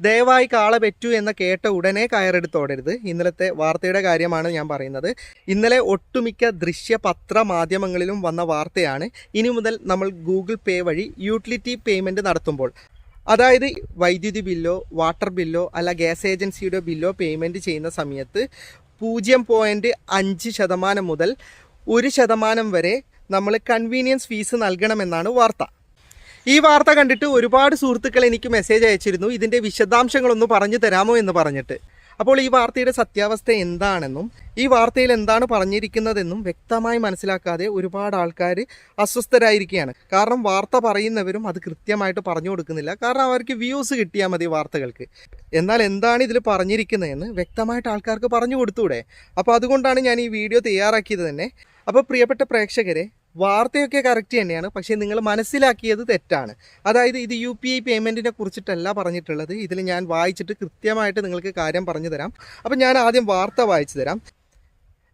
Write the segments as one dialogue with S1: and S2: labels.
S1: ദയവായി കാള പെറ്റു എന്ന കേട്ട ഉടനെ കയറെടുത്തോടരുത് ഇന്നലത്തെ വാർത്തയുടെ കാര്യമാണ് ഞാൻ പറയുന്നത്. ഇന്നലെ ഒട്ടുമിക്ക ദൃശ്യ പത്ര മാധ്യമങ്ങളിലും വന്ന വാർത്തയാണ്. ഇനി മുതൽ നമ്മൾ ഗൂഗിൾ പേ വഴി യൂട്ടിലിറ്റി പേയ്മെന്റ് നടത്തുമ്പോൾ അതായത് വൈദ്യുതി ബില്ലോ വാട്ടർ ബില്ലോ അല്ല ഗ്യാസ് ഏജൻസിയുടെ ബില്ലോ പേയ്മെന്റ് ചെയ്യുന്ന സമയത്ത് പൂജ്യം പോയിന്റ് അഞ്ച് ശതമാനം മുതൽ ഒരു ശതമാനം വരെ നമ്മൾ കൺവീനിയൻസ് ഫീസ് നൽകണമെന്നാണ് വാർത്ത. ഈ വാർത്ത കണ്ടിട്ട് ഒരുപാട് സുഹൃത്തുക്കൾ എനിക്ക് മെസ്സേജ് അയച്ചിരുന്നു. ഇതിന്റെ വിശദാംശങ്ങളൊന്ന് പറഞ്ഞു തരാമോ എന്ന് പറഞ്ഞിട്ട്. അപ്പോൾ ഈ വാർത്തയുടെ സത്യാവസ്ഥ എന്താണെന്നും ഈ വാർത്തയിൽ എന്താണ് പറഞ്ഞിരിക്കുന്നതെന്നും വ്യക്തമായി മനസ്സിലാക്കാതെ ഒരുപാട് ആൾക്കാർ അസ്വസ്ഥരായിരിക്കുകയാണ്. കാരണം വാർത്ത പറയുന്നവരും അത് കൃത്യമായിട്ട് പറഞ്ഞു കൊടുക്കുന്നില്ല. കാരണം അവർക്ക് വ്യൂസ് കിട്ടിയാൽ മതി വാർത്തകൾക്ക്. എന്നാൽ എന്താണ് ഇതിൽ പറഞ്ഞിരിക്കുന്നതെന്ന് വ്യക്തമായിട്ട് ആൾക്കാർക്ക് പറഞ്ഞു കൊടുത്തൂടെ. അപ്പോൾ അതുകൊണ്ടാണ് ഞാൻ ഈ വീഡിയോ തയ്യാറാക്കിയത് തന്നെ. അപ്പോൾ പ്രിയപ്പെട്ട പ്രേക്ഷകരെ വാർത്തയൊക്കെ കറക്റ്റ് തന്നെയാണ്. പക്ഷേ നിങ്ങൾ മനസ്സിലാക്കിയത് തെറ്റാണ്. അതായത് ഇത് യു പി ഐ പേയ്മെന്റിനെ കുറിച്ചിട്ടല്ല പറഞ്ഞിട്ടുള്ളത്. ഇതിൽ ഞാൻ വായിച്ചിട്ട് കൃത്യമായിട്ട് നിങ്ങൾക്ക് കാര്യം പറഞ്ഞു തരാം. അപ്പോൾ ഞാൻ ആദ്യം വാർത്ത വായിച്ചു തരാം.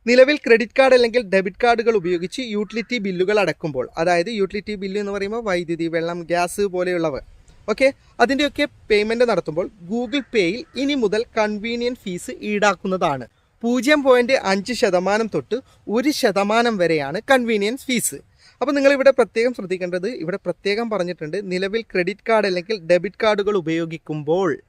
S1: നിലവിൽ ക്രെഡിറ്റ് കാർഡ് അല്ലെങ്കിൽ ഡെബിറ്റ് കാർഡുകൾ ഉപയോഗിച്ച് യൂട്ടിലിറ്റി ബില്ലുകൾ അടക്കുമ്പോൾ അതായത് യൂട്ടിലിറ്റി ബില്ല് എന്ന് പറയുമ്പോൾ വൈദ്യുതി വെള്ളം ഗ്യാസ് പോലെയുള്ളവ. ഓക്കെ? അതിന്റെയൊക്കെ പേയ്മെന്റ് നടത്തുമ്പോൾ ഗൂഗിൾ പേയിൽ ഇനി മുതൽ കൺവീനിയന്റ് ഫീസ് ഈടാക്കുന്നതാണ്. പൂജ്യം പോയിന്റ് അഞ്ച് ശതമാനം തൊട്ട് ഒരു ശതമാനം വരെയാണ് കൺവീനിയൻസ് ഫീസ് അപ്പോൾ നിങ്ങളിവിടെ പ്രത്യേകം ശ്രദ്ധിക്കേണ്ടത് ഇവിടെ പ്രത്യേകം പറഞ്ഞിട്ടുണ്ട് നിലവിൽ ക്രെഡിറ്റ് കാർഡ് അല്ലെങ്കിൽ ഡെബിറ്റ് കാർഡുകൾ ഉപയോഗിക്കുമ്പോൾ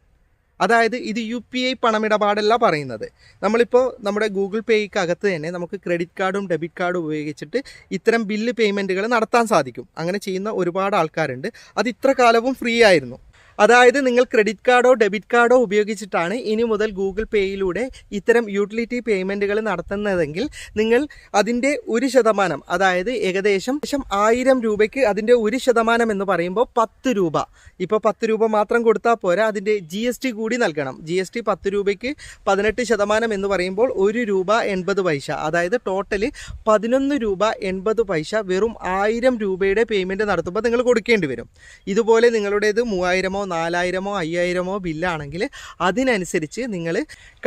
S1: അതായത് ഇത് യു പി ഐ പണമിടപാടല്ല പറയുന്നത്. നമ്മളിപ്പോൾ നമ്മുടെ ഗൂഗിൾ പേയ്ക്ക് അകത്ത് തന്നെ നമുക്ക് ക്രെഡിറ്റ് കാർഡും ഡെബിറ്റ് കാർഡും ഉപയോഗിച്ചിട്ട് ഇത്തരം ബില്ല് പേയ്മെന്റുകൾ നടത്താൻ സാധിക്കും. അങ്ങനെ ചെയ്യുന്ന ഒരുപാട് ആൾക്കാരുണ്ട്. അത് ഇത്ര കാലവും ഫ്രീ ആയിരുന്നു. അതായത് നിങ്ങൾ ക്രെഡിറ്റ് കാർഡോ ഡെബിറ്റ് കാർഡോ ഉപയോഗിച്ചിട്ടാണ് ഇനി മുതൽ ഗൂഗിൾ പേയിലൂടെ ഇത്തരം യൂട്ടിലിറ്റി പേയ്മെന്റുകൾ നടത്തുന്നതെങ്കിൽ നിങ്ങൾ അതിന്റെ ഒരു ശതമാനം അതായത് ഏകദേശം ആയിരം രൂപയ്ക്ക് അതിന്റെ ഒരു ശതമാനം എന്ന് പറയുമ്പോൾ പത്ത് രൂപ. ഇപ്പോൾ പത്ത് രൂപ മാത്രം കൊടുത്താൽ പോരാ അതിന്റെ ജി എസ് ടി കൂടി നൽകണം. ജി എസ് ടി പത്ത് രൂപയ്ക്ക് പതിനെട്ട് ശതമാനം എന്ന് പറയുമ്പോൾ ഒരു രൂപ എൺപത് പൈസ. അതായത് ടോട്ടൽ പതിനൊന്ന് രൂപ എൺപത് പൈസ വെറും ആയിരം രൂപയുടെ പേയ്മെന്റ് നടത്തുമ്പോൾ നിങ്ങൾ കൊടുക്കേണ്ടി വരും. ഇതുപോലെ നിങ്ങളുടേത് മൂവായിരമോ നാലായിരമോ അയ്യായിരമോ ബില്ലാണെങ്കിൽ അതിനനുസരിച്ച് നിങ്ങൾ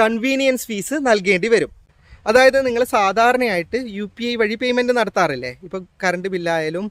S1: കൺവീനിയൻസ് ഫീസ് നൽകേണ്ടി വരും. അതായത് നിങ്ങൾ സാധാരണയായിട്ട് യു പി ഐ വഴി പേയ്മെന്റ് നടത്താറില്ലേ? ഇപ്പോൾ കറണ്ട് ബില്ലായാലും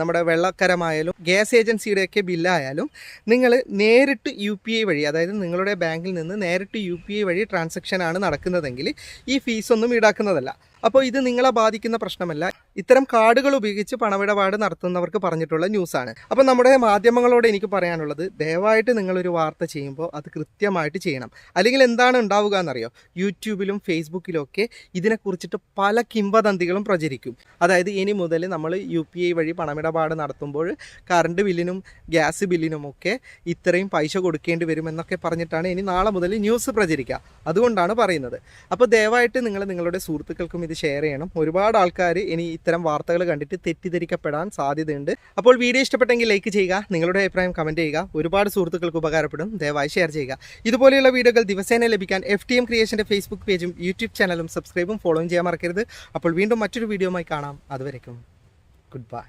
S1: നമ്മുടെ വെള്ളക്കരമായാലും ഗ്യാസ് ഏജൻസിയുടെയൊക്കെ ബില്ലായാലും നിങ്ങൾ നേരിട്ട് യു പി ഐ വഴി അതായത് നിങ്ങളുടെ ബാങ്കിൽ നിന്ന് നേരിട്ട് യു പി ഐ വഴി ട്രാൻസാക്ഷനാണ് നടക്കുന്നതെങ്കിൽ ഈ ഫീസൊന്നും ഈടാക്കുന്നതല്ല. അപ്പോൾ ഇത് നിങ്ങളെ ബാധിക്കുന്ന പ്രശ്നമല്ല. ഇത്തരം കാർഡുകൾ ഉപയോഗിച്ച് പണമിടപാട് നടത്തുന്നവർക്ക് പറഞ്ഞിട്ടുള്ള ന്യൂസാണ്. അപ്പോൾ നമ്മുടെ മാധ്യമങ്ങളോട് എനിക്ക് പറയാനുള്ളത് ദയവായിട്ട് നിങ്ങളൊരു വാർത്ത ചെയ്യുമ്പോൾ അത് കൃത്യമായിട്ട് ചെയ്യണം. അല്ലെങ്കിൽ എന്താണ് ഉണ്ടാവുക എന്നറിയോ യൂട്യൂബിലും ഫേസ്ബുക്കിലും ഒക്കെ ഇതിനെക്കുറിച്ചിട്ട് പല കിംവദന്തികളും പ്രചരിക്കും. അതായത് ഇനി മുതൽ നമ്മൾ യു പി ഐ വഴി പണമിടപാട് നടത്തുമ്പോൾ കറണ്ട് ബില്ലിനും ഗ്യാസ് ബില്ലിനും ഒക്കെ ഇത്രയും പൈസ കൊടുക്കേണ്ടി വരും എന്നൊക്കെ പറഞ്ഞിട്ടാണ് ഇനി നാളെ മുതൽ ന്യൂസ് പ്രചരിക്കുക. അതുകൊണ്ടാണ് പറയുന്നത്. അപ്പോൾ ദയവായിട്ട് നിങ്ങൾ നിങ്ങളുടെ സുഹൃത്തുക്കൾക്കും ഇത് ഷെയർ ചെയ്യണം. ഒരുപാട് ആൾക്കാർ ഇനി ഇത്തരം വാർത്തകൾ കണ്ടിട്ട് തെറ്റിദ്ധരിക്കപ്പെടാൻ സാധ്യതയുണ്ട്. അപ്പോൾ വീഡിയോ ഇഷ്ടപ്പെട്ടെങ്കിൽ ലൈക്ക് ചെയ്യുക നിങ്ങളുടെ അഭിപ്രായം കമന്റ് ചെയ്യുക. ഒരുപാട് സുഹൃത്തുക്കൾക്ക് ഉപകാരപ്പെടും. ദയവായി ഷെയർ ചെയ്യുക. ഇതുപോലെയുള്ള വീഡിയോകൾ ദിവസേന ലഭിക്കാൻ എഫ് ടി എം ക്രിയേഷന്റെ ഫേസ്ബുക്ക് പേജും യൂട്യൂബ് ചാനലും സബ്സ്ക്രൈബും ഫോളോയും ചെയ്യാൻ മറക്കരുത്. അപ്പോൾ വീണ്ടും മറ്റൊരു വീഡിയോയുമായി കാണാം. അതുവരയ്ക്കും ഗുഡ് ബൈ